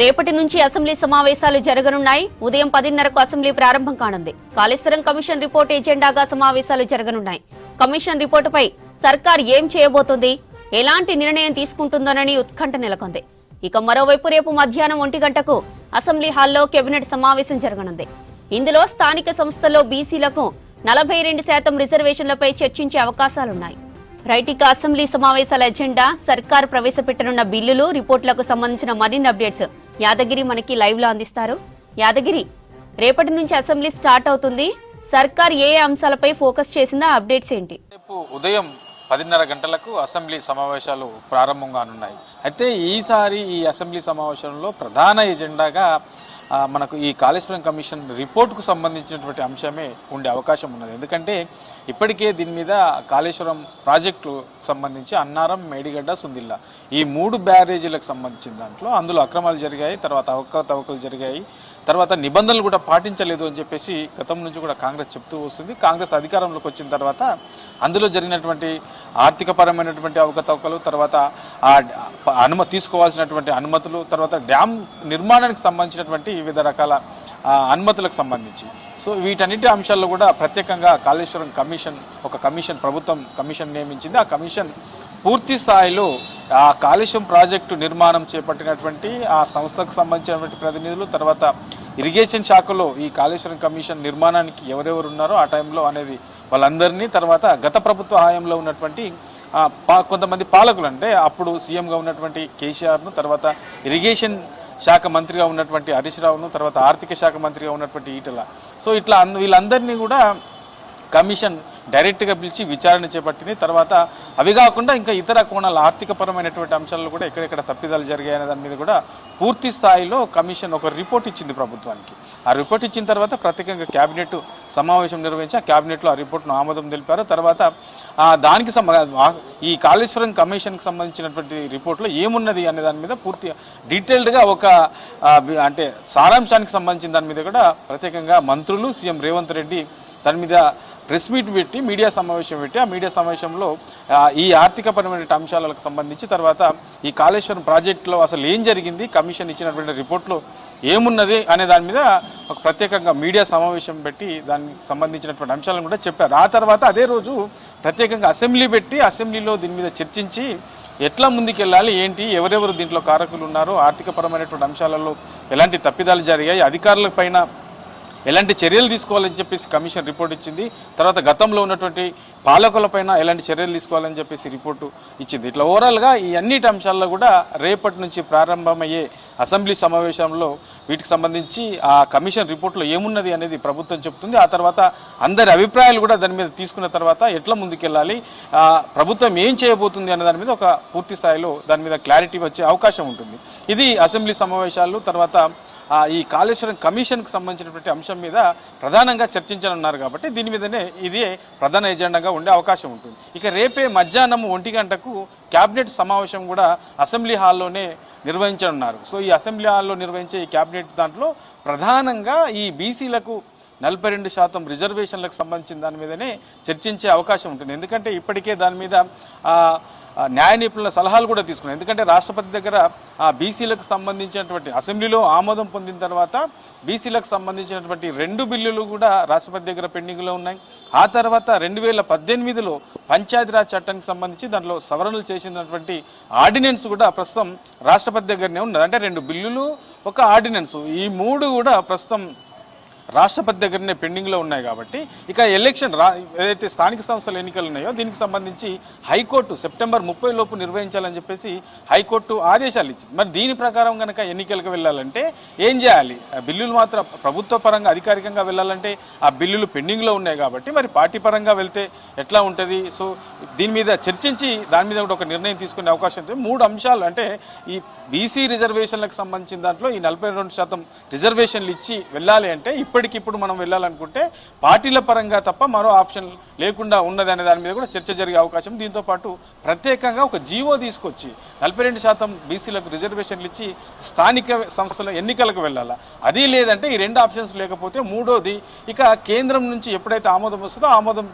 రేపటి నుంచి అసెంబ్లీ సమావేశాలు జరగనున్నాయి. ఉదయం పదిన్నరకు అసెంబ్లీ ప్రారంభం కానుంది. కాళేశ్వరం కమిషన్ రిపోర్ట్ ఎజెండాగా సమావేశాలు జరగనున్నాయి. కమిషన్ రిపోర్టుపై సర్కార్ ఏం చేయబోతుంది? ఎలాంటి నిర్ణయం తీసుకుంటుందోనని ఉత్కంఠ నెలకొంది. ఇక మరోవైపు రేపు మధ్యాహ్నం ఒంటి గంటకు అసెంబ్లీ హాల్లో కేబినెట్ సమావేశం జరగనుంది. ఇందులో స్థానిక సంస్థల్లో బీసీలకు నలభై రెండు శాతం రిజర్వేషన్లపై చర్చించే అవకాశాలున్నాయి. రైటిక అసెంబ్లీ సమావేశాల ఎజెండా సర్కార్ ప్రవేశపెట్టనున్న బిల్లులు రిపోర్టులకు సంబంధించిన మరిన్ని అప్డేట్స్ యాదగిరి మనకి లైవ్లో అందిస్తారు. యాదగిరి రేపటి నుంచి అసెంబ్లీ స్టార్ట్ అవుతుంది. సర్కార్ ఏ అంశాలపై ఫోకస్ చేసిందా? అప్డేట్స్ ఏంటి? రేపు ఉదయం పదిన్నర గంటలకు అసెంబ్లీ సమావేశాలు ప్రారంభం కానున్నాయి అయితే ఈసారి ఈ అసెంబ్లీ సమావేశంలో ప్రధాన ఎజెండాగా మనకు ఈ కాళేశ్వరం కమిషన్ రిపోర్టుకు సంబంధించినటువంటి అంశమే ఉండే అవకాశం ఉన్నది. ఎందుకంటే ఇప్పటికే దీని మీద కాళేశ్వరం ప్రాజెక్టు సంబంధించి అన్నారం మేడిగడ్డ సుందిల్లా ఈ మూడు బ్యారేజీలకు సంబంధించిన దాంట్లో అందులో అక్రమాలు జరిగాయి తర్వాత అవకతవకలు జరిగాయి. తర్వాత నిబంధనలు కూడా పాటించలేదు అని చెప్పేసి గతం నుంచి కూడా కాంగ్రెస్ చెప్తూ వస్తుంది. కాంగ్రెస్ అధికారంలోకి వచ్చిన తర్వాత అందులో జరిగినటువంటి ఆర్థికపరమైనటువంటి అవకతవకలు తర్వాత ఆ అనుమతి తీసుకోవాల్సినటువంటి అనుమతులు తర్వాత డ్యామ్ నిర్మాణానికి సంబంధించినటువంటి వివిధ రకాల అనుమతులకు సంబంధించి. సో వీటన్నిటి అంశాల్లో కూడా ప్రత్యేకంగా కాళేశ్వరం కమిషన్ ఒక కమిషన్ ప్రభుత్వం కమిషన్ నియమించింది. ఆ కమిషన్ పూర్తి స్థాయిలో ఆ కాలుష్యం ప్రాజెక్టు నిర్మాణం చేపట్టినటువంటి ఆ సంస్థకు సంబంధించినటువంటి ప్రతినిధులు తర్వాత ఇరిగేషన్ శాఖలో ఈ కాళేశ్వరం కమిషన్ నిర్మాణానికి ఎవరెవరు ఉన్నారో ఆ టైంలో అనేది వాళ్ళందరినీ తర్వాత గత ప్రభుత్వ హయాంలో ఉన్నటువంటి పా కొంతమంది పాలకులు అంటే అప్పుడు సీఎంగా ఉన్నటువంటి కేసీఆర్ను తర్వాత ఇరిగేషన్ శాఖ మంత్రిగా ఉన్నటువంటి హరీష్ రావును తర్వాత ఆర్థిక శాఖ మంత్రిగా ఉన్నటువంటి ఈటల. సో ఇట్లా వీళ్ళందరినీ కూడా కమిషన్ డైరెక్ట్గా పిలిచి విచారణ చేపట్టింది. తర్వాత అవి కాకుండా ఇంకా ఇతర కోణాల ఆర్థికపరమైనటువంటి అంశాల్లో కూడా ఎక్కడెక్కడ తప్పిదాలు జరిగాయనే దాని మీద కూడా పూర్తి స్థాయిలో కమిషన్ ఒక రిపోర్ట్ ఇచ్చింది ప్రభుత్వానికి. ఆ రిపోర్ట్ ఇచ్చిన తర్వాత ప్రత్యేకంగా కేబినెట్ సమావేశం నిర్వహించి ఆ కేబినెట్లో ఆ రిపోర్ట్ను ఆమోదం తెలిపారు. తర్వాత దానికి ఈ కాళేశ్వరం కమిషన్కి సంబంధించినటువంటి రిపోర్ట్లో ఏమున్నది అనే దాని మీద పూర్తి డీటెయిల్డ్గా ఒక అంటే సారాంశానికి సంబంధించిన దాని మీద కూడా ప్రత్యేకంగా మంత్రులు సీఎం రేవంత్ రెడ్డి దాని మీద ప్రెస్ మీట్ పెట్టి మీడియా సమావేశం పెట్టి ఆ మీడియా సమావేశంలో ఈ ఆర్థికపరమైన అంశాలకు సంబంధించి తర్వాత ఈ కాళేశ్వరం ప్రాజెక్టులో అసలు ఏం జరిగింది కమిషన్ ఇచ్చినటువంటి రిపోర్ట్లో ఏమున్నది అనే దాని మీద ఒక ప్రత్యేకంగా మీడియా సమావేశం పెట్టి దానికి సంబంధించినటువంటి అంశాలను కూడా చెప్పారు. ఆ తర్వాత అదే రోజు ప్రత్యేకంగా అసెంబ్లీ పెట్టి అసెంబ్లీలో దీని మీద చర్చించి ఎట్లా ముందుకెళ్ళాలి ఏంటి ఎవరెవరు దీంట్లో కారకులు ఉన్నారో ఆర్థికపరమైనటువంటి అంశాలలో ఎలాంటి తప్పిదాలు జరిగాయి అధికారుల పైన ఎలాంటి చర్యలు తీసుకోవాలని చెప్పేసి కమిషన్ రిపోర్ట్ ఇచ్చింది. తర్వాత గతంలో ఉన్నటువంటి పాలకులపైన ఎలాంటి చర్యలు తీసుకోవాలని చెప్పేసి రిపోర్టు ఇచ్చింది. ఇట్లా ఓవరాల్గా ఈ అన్నిటి అంశాల్లో కూడా రేపటి నుంచి ప్రారంభమయ్యే అసెంబ్లీ సమావేశంలో వీటికి సంబంధించి ఆ కమిషన్ రిపోర్ట్లో ఏమున్నది అనేది ప్రభుత్వం చెప్తుంది. ఆ తర్వాత అందరి అభిప్రాయాలు కూడా దాని మీద తీసుకున్న తర్వాత ఎట్లా ముందుకెళ్ళాలి ప్రభుత్వం ఏం చేయబోతుంది అనే దాని మీద ఒక పూర్తి స్థాయిలో దాని మీద క్లారిటీ వచ్చే అవకాశం ఉంటుంది. ఇది అసెంబ్లీ సమావేశాలు తర్వాత ఈ కాళేశ్వరం కమిషన్కు సంబంధించినటువంటి అంశం మీద ప్రధానంగా చర్చించనున్నారు కాబట్టి దీని మీదనే ఇది ప్రధాన ఎజెండాగా ఉండే అవకాశం ఉంటుంది. ఇక రేపే మధ్యాహ్నం ఒంటి గంటకు కేబినెట్ సమావేశం కూడా అసెంబ్లీ హాల్లోనే నిర్వహించనున్నారు. సో ఈ అసెంబ్లీ హాల్లో నిర్వహించే ఈ కేబినెట్ దాంట్లో ప్రధానంగా ఈ బీసీలకు నలభై రెండు శాతం రిజర్వేషన్లకు సంబంధించిన దాని మీదనే చర్చించే అవకాశం ఉంటుంది. ఎందుకంటే ఇప్పటికే దాని మీద న్యాయ నిపుణుల సలహాలు కూడా తీసుకున్నాయి. ఎందుకంటే రాష్ట్రపతి దగ్గర ఆ బీసీలకు సంబంధించినటువంటి అసెంబ్లీలో ఆమోదం పొందిన తర్వాత బీసీలకు సంబంధించినటువంటి రెండు బిల్లులు కూడా రాష్ట్రపతి దగ్గర పెండింగ్లో ఉన్నాయి. ఆ తర్వాత రెండు వేల పద్దెనిమిదిలో పంచాయతీరాజ్ చట్టానికి సంబంధించి దాంట్లో సవరణలు చేసినటువంటి ఆర్డినెన్స్ కూడా ప్రస్తుతం రాష్ట్రపతి దగ్గరనే ఉన్నది. అంటే రెండు బిల్లులు ఒక ఆర్డినెన్స్. ఈ మూడు కూడా ప్రస్తుతం రాష్ట్రపతి దగ్గరనే పెండింగ్లో ఉన్నాయి కాబట్టి ఇక ఎలక్షన్ రా ఏదైతే స్థానిక సంస్థల ఎన్నికలు ఉన్నాయో దీనికి సంబంధించి హైకోర్టు సెప్టెంబర్ ముప్పై లోపు నిర్వహించాలని చెప్పేసి హైకోర్టు ఆదేశాలు ఇచ్చింది. మరి దీని ప్రకారం కనుక ఎన్నికలకు వెళ్ళాలంటే ఏం చేయాలి? ఆ బిల్లులు మాత్రం ప్రభుత్వ పరంగా అధికారికంగా వెళ్ళాలంటే ఆ బిల్లులు పెండింగ్లో ఉన్నాయి కాబట్టి మరి పార్టీ పరంగా వెళ్తే ఎట్లా ఉంటుంది? సో దీని మీద చర్చించి దాని మీద కూడా ఒక నిర్ణయం తీసుకునే అవకాశం ఉంది. మూడు అంశాలు అంటే ఈ బీసీ రిజర్వేషన్లకు సంబంధించిన దాంట్లో ఈ నలభై రెండు శాతం రిజర్వేషన్లు ఇచ్చి వెళ్ళాలి అంటే ఇప్పటికిప్పుడు మనం వెళ్ళాలనుకుంటే పార్టీల పరంగా తప్ప మరో ఆప్షన్ లేకుండా ఉన్నదనే దాని మీద కూడా చర్చ జరిగే అవకాశం దీంతో పాటు ప్రత్యేకంగా ఒక జీవో తీసుకొచ్చి నలభై రెండు శాతం బీసీలకు రిజర్వేషన్లు ఇచ్చి స్థానిక సంస్థల ఎన్నికలకు వెళ్ళాలా? అది లేదంటే ఈ రెండు ఆప్షన్స్ లేకపోతే మూడోది ఇక కేంద్రం నుంచి ఎప్పుడైతే ఆమోదం వస్తుందో ఆమోదం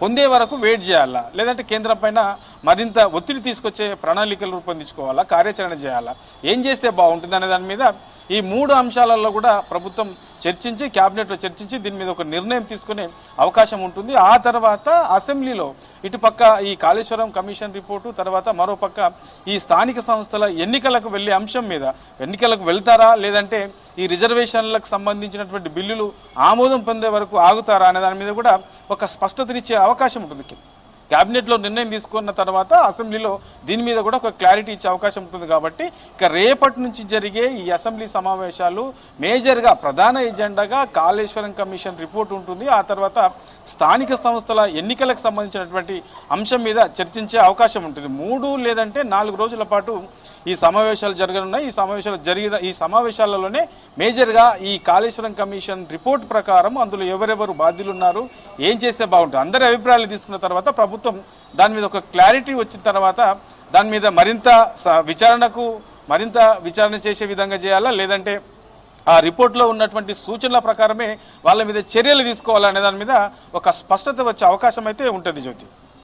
పొందే వరకు వెయిట్ చేయాలా? లేదంటే కేంద్రం పైన మరింత ఒత్తిడి తీసుకొచ్చే ప్రణాళికలు రూపొందించుకోవాలా? కార్యాచరణ చేయాలా? ఏం చేస్తే బాగుంటుంది అనే దాని మీద ఈ మూడు అంశాలలో కూడా ప్రభుత్వం చర్చించి క్యాబినెట్లో చర్చించి దీని మీద ఒక నిర్ణయం తీసుకునే అవకాశం ఉంటుంది. ఆ తర్వాత అసెంబ్లీలో ఇటుపక్క ఈ కాళేశ్వరం కమిషన్ రిపోర్టు తర్వాత మరోపక్క ఈ స్థానిక సంస్థల ఎన్నికలకు వెళ్ళే అంశం మీద. ఎన్నికలకు వెళ్తారా? లేదంటే ఈ రిజర్వేషన్లకు సంబంధించినటువంటి బిల్లులు ఆమోదం పొందే వరకు ఆగుతారా? అనే దాని మీద కూడా ఒక స్పష్టతనిచ్చే అవకాశం ఉంటుంది. క్యాబినెట్లో నిర్ణయం తీసుకున్న తర్వాత అసెంబ్లీలో దీని మీద కూడా ఒక క్లారిటీ ఇచ్చే అవకాశం ఉంటుంది కాబట్టి ఇక రేపటి నుంచి జరిగే ఈ అసెంబ్లీ సమావేశాలు మేజర్గా ప్రధాన ఎజెండాగా కాళేశ్వరం కమిషన్ రిపోర్ట్ ఉంటుంది. ఆ తర్వాత స్థానిక సంస్థల ఎన్నికలకు సంబంధించినటువంటి అంశం మీద చర్చించే అవకాశం ఉంటుంది. మూడు లేదంటే నాలుగు రోజుల పాటు ఈ సమావేశాలు జరగనున్నాయి. ఈ సమావేశాలు జరిగిన ఈ సమావేశాలలోనే మేజర్గా ఈ కాళేశ్వరం కమిషన్ రిపోర్ట్ ప్రకారం అందులో ఎవరెవరు బాధ్యులు ఉన్నారు ఏం చేస్తే బాగుంటుంది? అందరి అభిప్రాయాలు తీసుకున్న తర్వాత ప్రభుత్వం దాని మీద ఒక క్లారిటీ వచ్చిన తర్వాత దాని మీద మరింత స- విచారణకు మరింత విచారణ చేసే విధంగా చేయాలా? లేదంటే ఆ రిపోర్ట్లో ఉన్నటువంటి సూచనల ప్రకారమే వాళ్ళ మీద చర్యలు తీసుకోవాలనే దాని మీద ఒక స్పష్టత వచ్చే అవకాశం అయితే ఉంటుంది జ్యోతి.